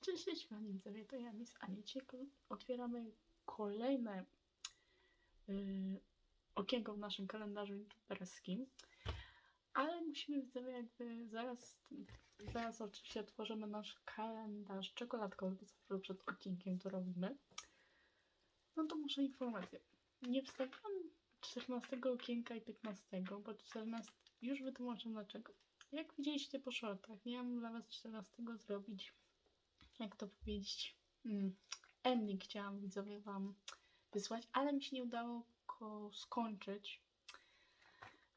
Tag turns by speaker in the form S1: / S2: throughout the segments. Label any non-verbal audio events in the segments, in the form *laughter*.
S1: Cześć, cześć, pani widzowie, to ja, Miss ko- otwieramy kolejne yy, okienko w naszym kalendarzu youtuberskim. Ale musimy widzowie jakby zaraz, zaraz oczywiście otworzymy nasz kalendarz czekoladkowy, bo zawsze przed odcinkiem to robimy. No to muszę informację. Nie wstawiłam 14 okienka i 15, bo 14 już wytłumaczę dlaczego. Jak widzieliście po shortach, miałam dla was 14 zrobić jak to powiedzieć, mm, ending chciałam widzowie wam wysłać, ale mi się nie udało go skończyć.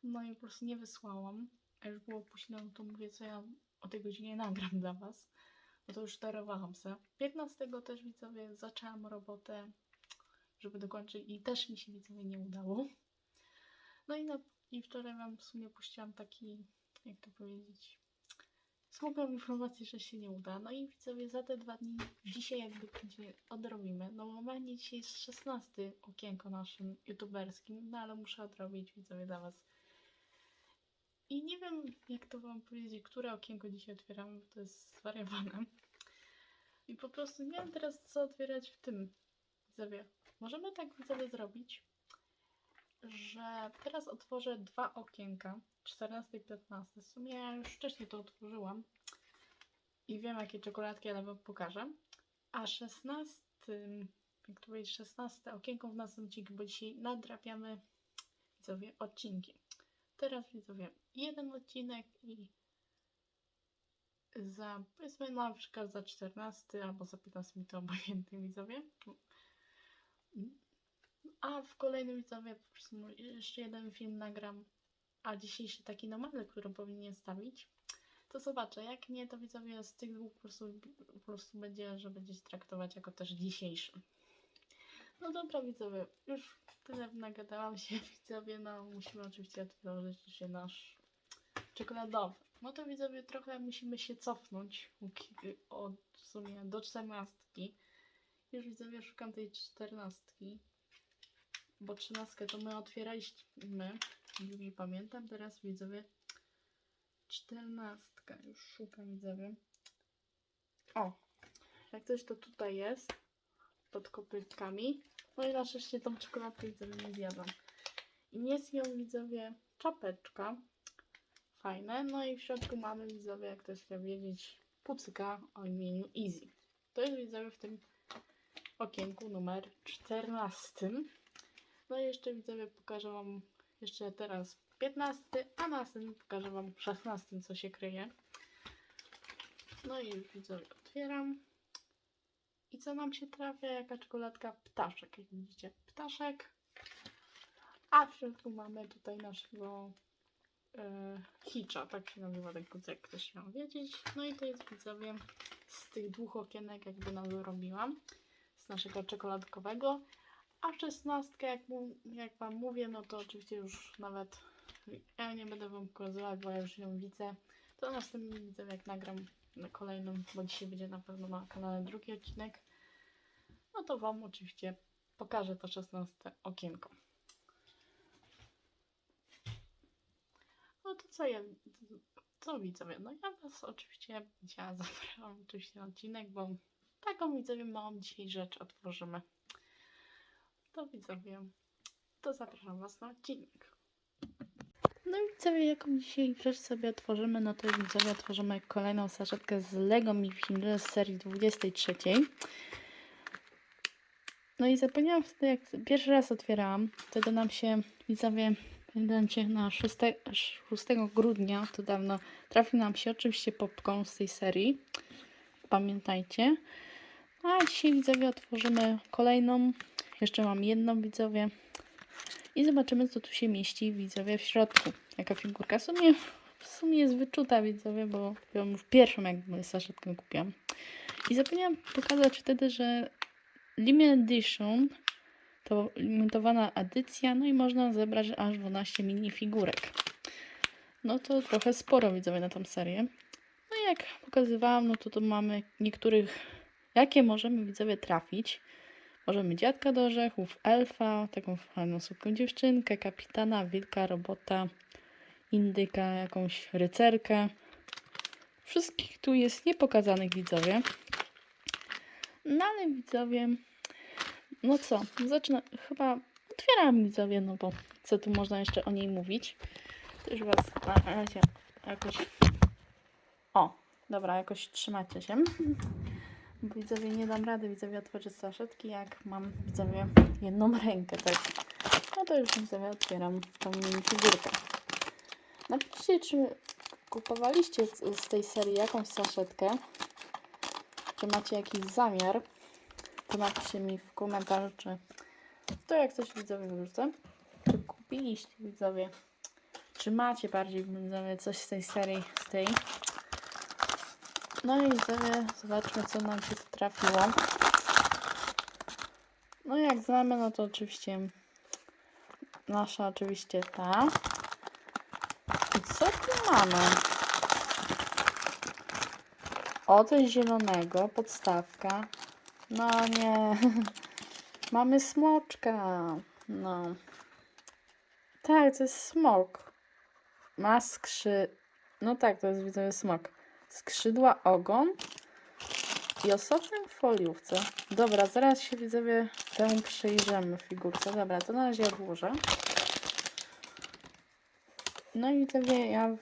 S1: No i po prostu nie wysłałam. A już było późno, no to mówię, co ja o tej godzinie *laughs* nagram dla was. No to już darowałam se. 15 też widzowie zaczęłam robotę, żeby dokończyć i też mi się widzowie nie udało. No i, na, i wczoraj wam w sumie puściłam taki, jak to powiedzieć, Smutną informację, że się nie uda. No i widzowie, za te dwa dni dzisiaj jakby będzie odrobimy. No normalnie dzisiaj jest 16 okienko naszym youtuberskim, no ale muszę odrobić widzowie dla was. I nie wiem, jak to wam powiedzieć, które okienko dzisiaj otwieramy, bo to jest zwariowane. I po prostu nie wiem teraz, co otwierać w tym, widzowie. Możemy tak widzowie zrobić, że teraz otworzę dwa okienka, 14 i 15. W sumie ja już wcześniej to otworzyłam i wiem jakie czekoladki, ale wam pokażę. A 16, jak to powiedzieć, 16 okienko w następnym odcinku, bo dzisiaj nadrabiamy widzowie odcinki. Teraz widzowie, jeden odcinek i za, powiedzmy na przykład za 14 albo za 15 mi to obojętnie widzowie. A w kolejnym widzowie po prostu jeszcze jeden film nagram, a dzisiejszy taki normalny, który powinien stawić, to zobaczę. Jak nie, to widzowie z tych dwóch po prostu, po prostu będzie, że będziecie traktować jako też dzisiejszy. No dobra widzowie, już tyle nagadałam się *laughs* widzowie, no musimy oczywiście otworzyć się nasz czekoladowy. No to widzowie trochę musimy się cofnąć od w sumie do czternastki. Już widzowie szukam tej czternastki bo trzynastkę to my otwieraliśmy, nie pamiętam, teraz widzowie czternastka, już szukam widzowie. O, jak coś to tutaj jest, pod kopytkami. No i na szczęście tą czekoladkę widzowie nie zjadam. I jest ją widzowie czapeczka, fajne, no i w środku mamy widzowie, jak ktoś chce wiedzieć, pucyka o imieniu Easy. To jest widzowie w tym okienku numer 14. No i jeszcze widzowie pokażę Wam jeszcze teraz 15, a następnie pokażę Wam 16, co się kryje. No i już widzowie otwieram. I co nam się trafia? Jaka czekoladka? Ptaszek, jak widzicie. Ptaszek. A w środku mamy tutaj naszego e, hicza, tak się nazywa ten kucek, ktoś miał wiedzieć. No i to jest widzowie z tych dwóch okienek, jakby nam robiłam. Z naszego czekoladkowego. A szesnastkę, jak, jak Wam mówię, no to oczywiście już nawet ja nie będę Wam pokazywać, bo ja już ją widzę. To następnym widzę, jak nagram na kolejną, bo dzisiaj będzie na pewno na kanale drugi odcinek. No to Wam oczywiście pokażę to szesnaste okienko. No to co ja, co widzowie? No ja Was oczywiście dzisiaj zapraszam oczywiście na odcinek, bo taką widzowie małą dzisiaj rzecz otworzymy. To widzowie, to zapraszam Was na odcinek. No i widzowie, jaką dzisiaj rzecz sobie otworzymy, no to widzowie otworzymy kolejną saszetkę z Lego Mi Film z serii 23. No i zapomniałam wtedy, jak pierwszy raz otwierałam, wtedy nam się, widzowie, pamiętam się na 6, 6 grudnia, to dawno, trafił nam się oczywiście popcorn z tej serii. Pamiętajcie. A dzisiaj widzowie otworzymy kolejną. Jeszcze mam jedną widzowie. I zobaczymy, co tu się mieści widzowie w środku. Jaka figurka. W sumie, w sumie jest wyczuta widzowie, bo ją już pierwszą jakby saszetkę kupiłam. I zapomniałam pokazać wtedy, że Limited Edition to limitowana edycja, no i można zebrać aż 12 minifigurek. No to trochę sporo widzowie na tą serię. No i jak pokazywałam, no to tu mamy niektórych, jakie możemy widzowie trafić. Możemy dziadka do orzechów, elfa, taką fajną słodką dziewczynkę, kapitana, wilka, robota, indyka, jakąś rycerkę. Wszystkich tu jest niepokazanych widzowie. No ale widzowie, no co, zacznę, chyba otwieram widzowie, no bo co tu można jeszcze o niej mówić. Już was na razie jakoś, o, dobra, jakoś trzymacie się. Widzowie nie dam rady, widzowie otworzyć saszetki, jak mam widzowie jedną rękę, tak. No to już widzowie otwieram tą mini figurkę. Napiszcie, czy kupowaliście z, z tej serii jakąś saszetkę, czy macie jakiś zamiar, to napiszcie mi w komentarzu, czy to jak coś widzowie wyrzucę, czy kupiliście widzowie, czy macie bardziej widzowie coś z tej serii, z tej. No i widzowie, zobaczmy co nam się trafiło. No jak znamy, no to oczywiście nasza oczywiście ta. I co tu mamy? O, coś zielonego, podstawka. No nie. *laughs* mamy smoczka. No. Tak, to jest smok. Ma skrzy... No tak, to jest widzowie smok. Skrzydła, ogon i osobnym foliówce. Dobra, zaraz się widzowie temu przyjrzymy figurce. Dobra, to na razie odłożę. No i widzowie, ja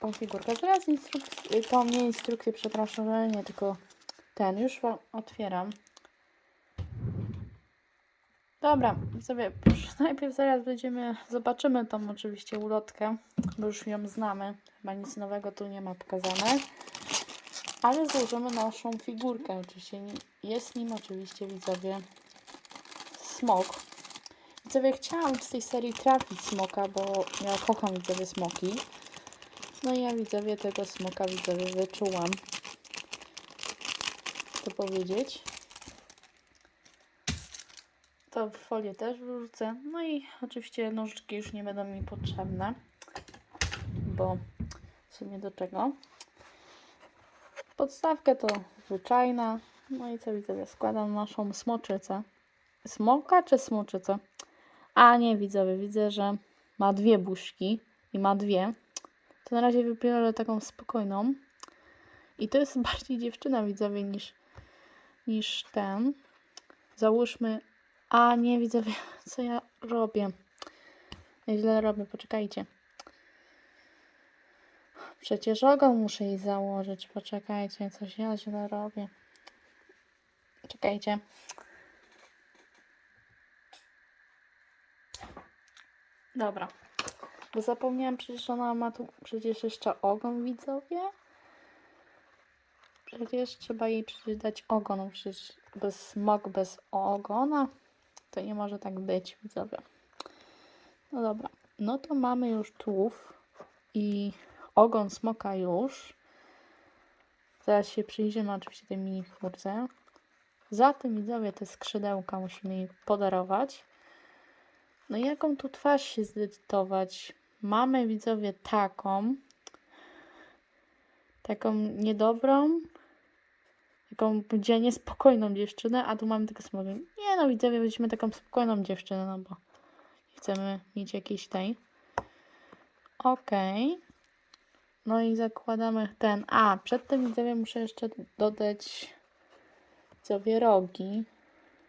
S1: tą figurkę. Teraz instrukcję, to nie instrukcję, przepraszam, nie, tylko ten. Już otwieram. Dobra, sobie *laughs* najpierw zaraz będziemy, zobaczymy tą oczywiście ulotkę, bo już ją znamy. Chyba nic nowego tu nie ma pokazane. Ale złożymy naszą figurkę. Oczywiście jest nim oczywiście widzowie smok. Widzowie, chciałam z tej serii trafić smoka, bo ja kocham widzowie smoki. No i ja widzowie tego smoka widzowie wyczułam. To powiedzieć. To w folię też wrzucę. No i oczywiście nożyczki już nie będą mi potrzebne, bo w sumie do czego. Podstawkę to zwyczajna. No i co widzowie, składam naszą smoczycę. Smoka czy smoczycę? A nie, widzowie, widzę, że ma dwie buźki i ma dwie. To na razie wybiorę taką spokojną. I to jest *laughs* bardziej dziewczyna, widzowie, niż, niż ten. Załóżmy. A nie, widzowie, co ja robię? Źle robię, poczekajcie. Przecież ogon muszę jej założyć. Poczekajcie, coś ja źle robię. Czekajcie. Dobra. Bo zapomniałam przecież ona ma tu przecież jeszcze ogon widzowie. Przecież trzeba jej przecież dać ogon. Przecież bez smok, bez ogona to nie może tak być widzowie. No dobra. No to mamy już tułów i ogon smoka już. Zaraz się przyjrzymy oczywiście tej mini figurce. Za tym widzowie te skrzydełka musimy jej podarować. No i jaką tu twarz się zdecydować? Mamy widzowie taką, taką niedobrą, taką będzie niespokojną dziewczynę, a tu mamy tylko smoga. Nie no, widzowie, weźmy taką spokojną dziewczynę, no bo chcemy mieć jakiejś tej. Okej. No i zakładamy ten. A, przed tym widzowie muszę jeszcze dodać widzowie rogi.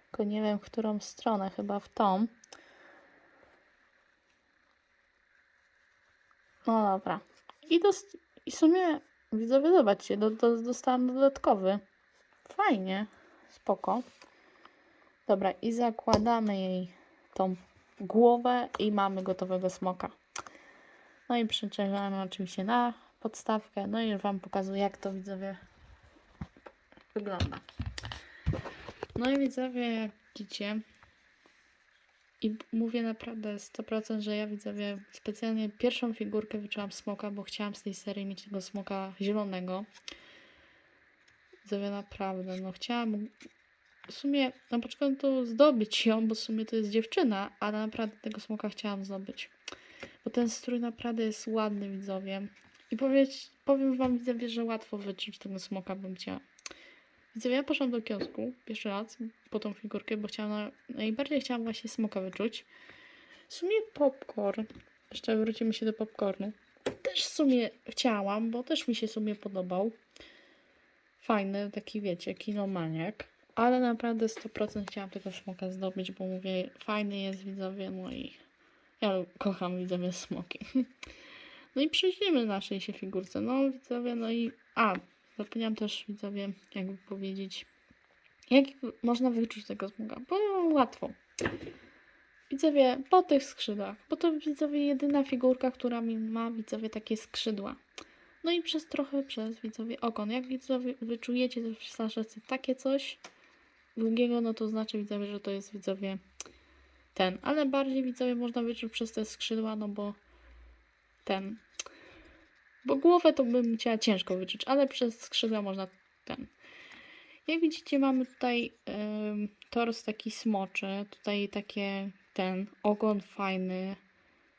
S1: Tylko nie wiem, w którą stronę, chyba w tą. No dobra. I, dost- i w sumie widzowie, zobaczcie, do, do, dostałam dodatkowy. Fajnie. Spoko. Dobra, i zakładamy jej tą głowę i mamy gotowego smoka. No i przyczepiamy oczywiście na podstawkę. No i Wam pokazuję, jak to widzowie wygląda. No i widzowie, jak widzicie, i mówię naprawdę 100%, że ja widzowie specjalnie pierwszą figurkę wyczułam smoka, bo chciałam z tej serii mieć tego smoka zielonego. Widzowie naprawdę, no chciałam w sumie na początku zdobyć ją, bo w sumie to jest dziewczyna, ale naprawdę tego smoka chciałam zdobyć. Bo ten strój naprawdę jest ładny, widzowie. I powiedz, powiem wam, widzowie, że łatwo wyczuć tego smoka bym chciała. Widzowie, ja poszłam do kiosku pierwszy raz po tą figurkę, bo chciałam, na, najbardziej chciałam właśnie smoka wyczuć. W sumie popcorn, jeszcze wrócimy się do popcornu. Też w sumie chciałam, bo też mi się w sumie podobał. Fajny, taki wiecie, kinomaniak. ale naprawdę 100% chciałam tego smoka zdobyć, bo mówię, fajny jest widzowie, no i ja kocham widzowie smoki. *laughs* No i przejdziemy do naszej się figurce. No widzowie, no i a, zapomniałam też widzowie, jakby powiedzieć, jak można wyczuć tego smoka, bo łatwo. Widzowie, po tych skrzydłach, bo to widzowie jedyna figurka, która mi ma widzowie takie skrzydła. No i przez trochę przez widzowie ogon. Jak widzowie wyczujecie w slasherce takie coś długiego, no to znaczy widzowie, że to jest widzowie ten. Ale bardziej widzowie można wyczuć przez te skrzydła, no bo ten. Bo głowę to bym chciała ciężko wyczuć, ale przez skrzydła można ten. Jak widzicie, mamy tutaj ym, tors taki smoczy, tutaj takie ten ogon fajny,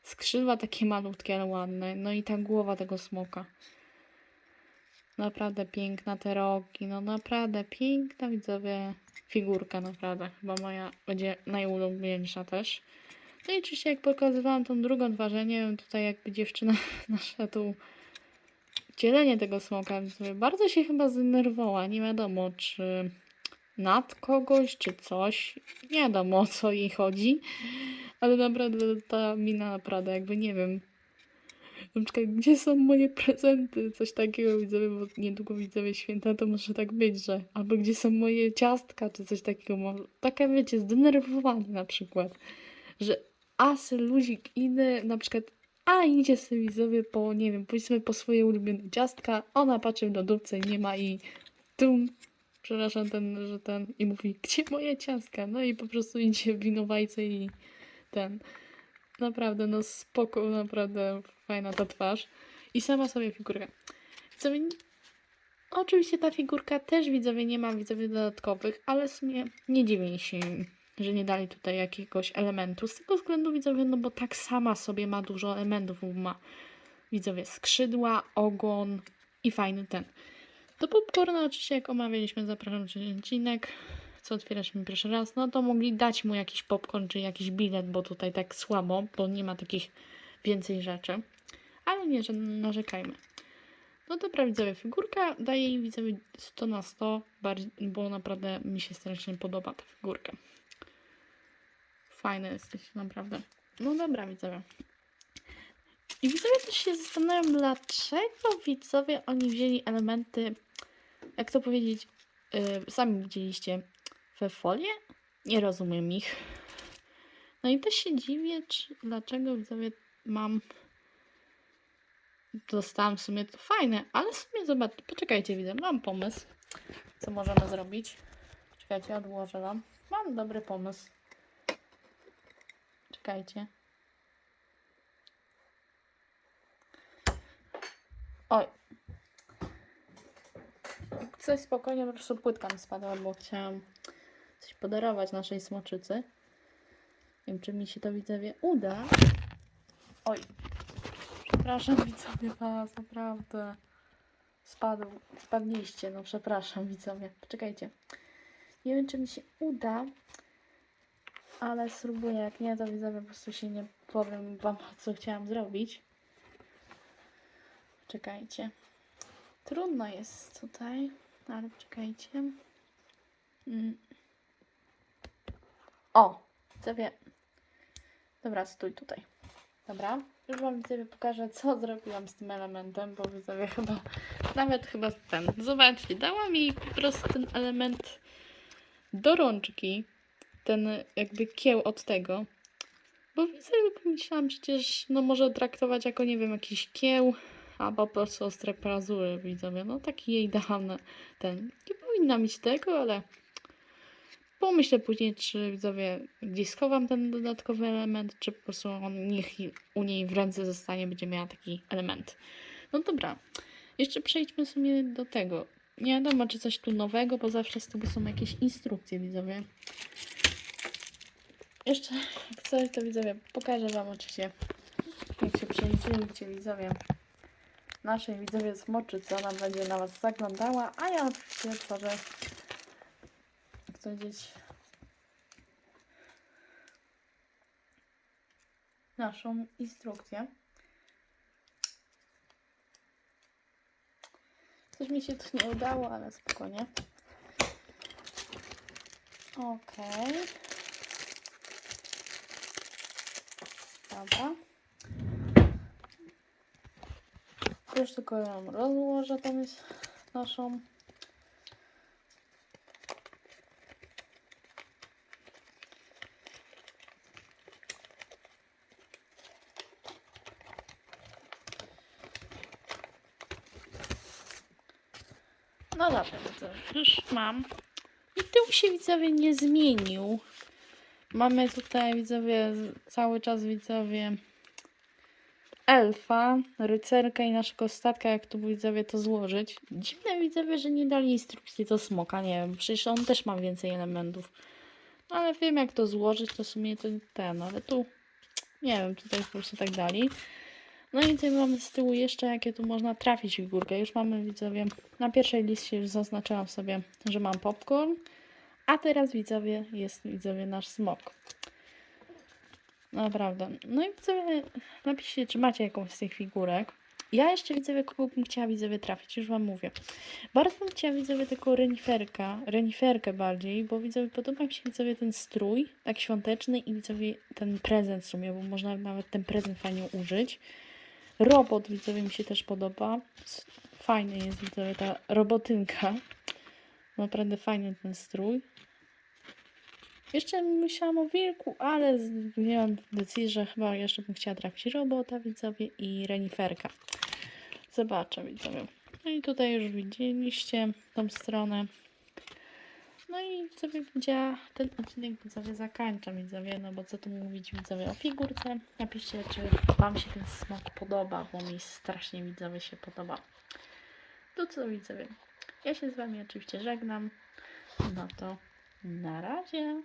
S1: skrzydła takie malutkie, ale ładne, no i ta głowa tego smoka. Naprawdę piękna te rogi, no naprawdę piękna widzowie figurka, naprawdę. Chyba moja będzie najulubieńsza też. No i oczywiście jak pokazywałam tą drugą twarzę, nie wiem, tutaj jakby dziewczyna *laughs* nasza tu dzielenie tego smoka, mówię, bardzo się chyba zdenerwowała, nie wiadomo czy nad kogoś, czy coś, nie wiadomo o co jej chodzi, ale naprawdę ta mina naprawdę jakby nie wiem, na przykład, gdzie są moje prezenty? Coś takiego widzowie, bo niedługo widzowie święta, to może tak być, że albo gdzie są moje ciastka, czy coś takiego. Może, taka wiecie, zdenerwowanie na przykład, że asy, luzik, inny, na przykład a idzie sobie widzowie po, nie wiem, powiedzmy po swoje ulubione ciastka, ona patrzy w lodówce i nie ma i tum, przepraszam ten, że ten, i mówi, gdzie moje ciastka? No i po prostu idzie w winowajce i ten, naprawdę, no spoko, naprawdę fajna ta twarz. I sama sobie figurka. Widzowie, oczywiście ta figurka też widzowie nie ma widzowie dodatkowych, ale w sumie nie dziwię się że nie dali tutaj jakiegoś elementu. Z tego względu widzowie, no bo tak sama sobie ma dużo elementów, bo ma widzowie skrzydła, ogon i fajny ten. Do popcorna oczywiście jak omawialiśmy, zapraszam na odcinek, co otwierasz mi pierwszy raz, no to mogli dać mu jakiś popcorn czy jakiś bilet, bo tutaj tak słabo, bo nie ma takich więcej rzeczy. Ale nie, że narzekajmy. No dobra widzowie, figurka daje jej widzowie 100 na 100, bardziej, bo naprawdę mi się strasznie podoba ta figurka. Fajne jesteś, naprawdę. No dobra widzowie. I widzowie też się zastanawiam, dlaczego widzowie oni wzięli elementy, jak to powiedzieć, yy, sami widzieliście, we folię? Nie rozumiem ich. No i też się dziwię, czy, dlaczego widzowie mam. Dostałam w sumie to fajne, ale w sumie zobacz, poczekajcie, widzę, mam pomysł, co możemy zrobić. Czekajcie, odłożę wam. Mam dobry pomysł. Czekajcie. Oj. Coś spokojnie, po prostu płytka mi spadła, bo chciałam coś podarować naszej smoczycy. Nie wiem, czy mi się to widzowie uda. Oj. Przepraszam widzowie was, naprawdę. Spadł, spadliście, no przepraszam widzowie. Poczekajcie. Nie wiem, czy mi się uda, ale spróbuję. Jak nie, to widzowie po prostu się nie powiem wam, co chciałam zrobić. Czekajcie. Trudno jest tutaj, ale czekajcie. Mm. O, widzowie. Dobra, stój tutaj. Dobra, już wam widzowie pokażę, co zrobiłam z tym elementem, bo widzowie chyba, nawet chyba ten, zobaczcie, dała mi po prostu ten element do rączki, ten jakby kieł od tego, bo widzowie pomyślałam przecież, no może traktować jako, nie wiem, jakiś kieł, albo po prostu ostre prazury, widzowie, no taki jej dałam na ten, nie powinna mieć tego, ale pomyślę później, czy widzowie gdzieś schowam ten dodatkowy element, czy po prostu on niech u niej w ręce zostanie, będzie miała taki element. No dobra, jeszcze przejdźmy sobie do tego. Nie wiadomo, czy coś tu nowego, bo zawsze z tego są jakieś instrukcje, widzowie. Jeszcze, jak coś, to widzowie, pokażę Wam oczywiście, jak się przeliczyliście, widzowie. Naszej widzowie smoczy, co ona będzie na Was zaglądała, a ja oczywiście otworzę, powiedzieć, naszą instrukcję. Coś mi się tu nie udało, ale spokojnie. Okej. Dobra. Już tylko ją rozłożę, tam jest naszą. No dobra, widzowie, już mam. I tył się widzowie nie zmienił. Mamy tutaj widzowie cały czas widzowie elfa, rycerkę i naszego statka, jak tu widzowie to złożyć. Dziwne widzowie, że nie dali instrukcji do smoka, nie wiem, przecież on też ma więcej elementów. No, ale wiem jak to złożyć, to w sumie to ten, ale tu nie wiem, tutaj po prostu tak dali. No i tutaj mamy z tyłu jeszcze, jakie tu można trafić figurkę. Już mamy widzowie, na pierwszej liście już zaznaczyłam sobie, że mam popcorn. A teraz widzowie, jest widzowie nasz smok. Naprawdę. No i widzowie, napiszcie, czy macie jakąś z tych figurek. Ja jeszcze widzowie, kogo bym chciała widzowie trafić, już wam mówię. Bardzo bym chciała widzowie tylko reniferka, reniferkę bardziej, bo widzowie podoba mi się widzowie ten strój, tak świąteczny i widzowie ten prezent w sumie, bo można nawet ten prezent fajnie użyć. Robot widzowie mi się też podoba. Fajny jest widzowie ta robotynka. Naprawdę fajny ten strój. Jeszcze myślałam o wilku, ale z- miałam decyzję, że chyba jeszcze bym chciała trafić robota widzowie i reniferka. Zobaczę widzowie. No i tutaj już widzieliście tą stronę. No i sobie widziała ten odcinek widzowie zakończam widzowie, no bo co tu mówić widzowie o figurce. Napiszcie, czy wam się ten smok podoba, bo mi strasznie widzowie się podoba. To co widzowie, ja się z wami oczywiście żegnam. No to na razie.